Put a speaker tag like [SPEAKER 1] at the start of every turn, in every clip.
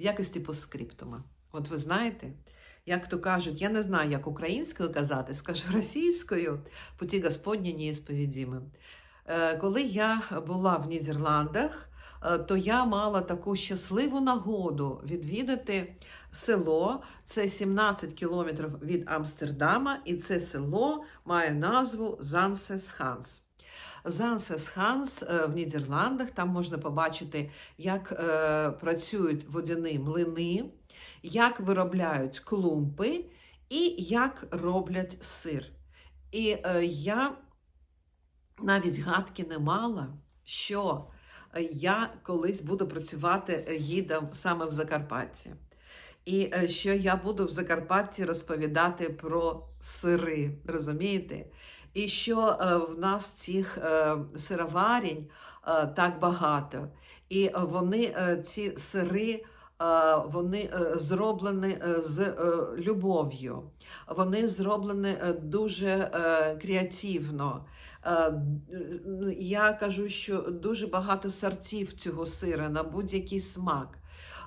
[SPEAKER 1] в якості постскриптума. От ви знаєте, як то кажуть, я не знаю, як українською казати, скажу російською, путі Господні неісповідіми. Е, Коли я була в Нідерландах, е, то я мала таку щасливу нагоду відвідати село. Це 17 кілометрів від Амстердама, і це село має назву Зансес-Ханс. Зансес-Ханс е, в Нідерландах, там можна побачити, як е, працюють водяні млини, як виробляють клумпи і як роблять сир. І е, я навіть гадки не мала, що я колись буду працювати гідом саме в Закарпатті. І що я буду в Закарпатті розповідати про сири, розумієте? І що е, в нас цих е, сироварень е, так багато. І вони, ці сири, вони е, зроблені е, з е, любов'ю. Вони зроблені е, дуже е, креативно. Е, Я кажу, що дуже багато сортів цього сира на будь-який смак.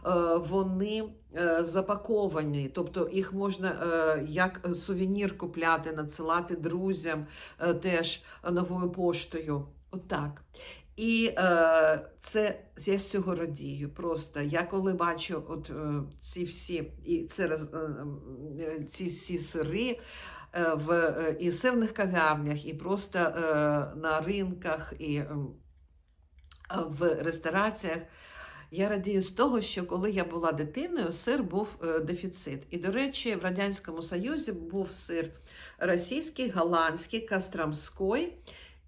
[SPEAKER 1] Е, Вони е, запаковані, тобто їх можна е, як сувенір купляти, надсилати друзям е, теж новою поштою. Отак. І е, це я з цього радію. Просто я коли бачу от е, ці всі і це е, е, ці всі сири е, в е, і сирних кав'ярнях, і просто е, на ринках, і ем, е, в рестораціях. Я радію з того, що коли я була дитиною, сир був е, дефіцит. І, до речі, в Радянському Союзі був сир російський, голландський, кастрамський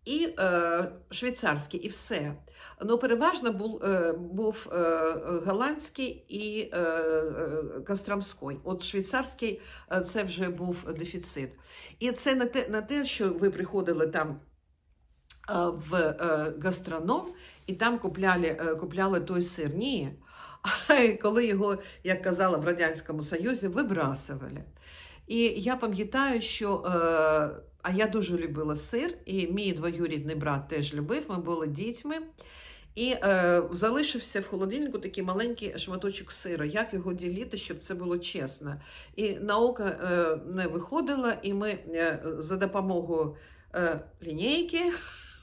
[SPEAKER 1] і е, швейцарський, і все. Ну, переважно був, е, був е, голландський і е, е, кастрамський. От швейцарський е, це вже був дефіцит. І це не те, не те що ви приходили там е, в е, гастроном і там купляли, е, купляли той сир. Ні. Коли його, як казала в Радянському Союзі, вибрасували. І я пам'ятаю, що а я дуже любила сир, і мій двоюрідний брат теж любив, ми були дітьми. І е, залишився в холодильнику такий маленький шматочок сира. Як його ділити, щоб це було чесно? І наука е, не виходила, і ми е, за допомогою е, лінійки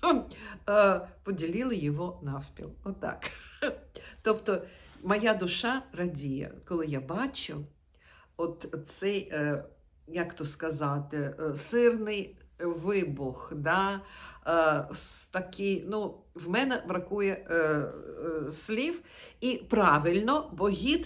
[SPEAKER 1] е, поділили його навпіл. Отак. Тобто моя душа радіє, коли я бачу от цей, е, як то сказати, е, сирний вибух. Да? Такі, ну, в мене бракує е, е, слів. І правильно, бо гід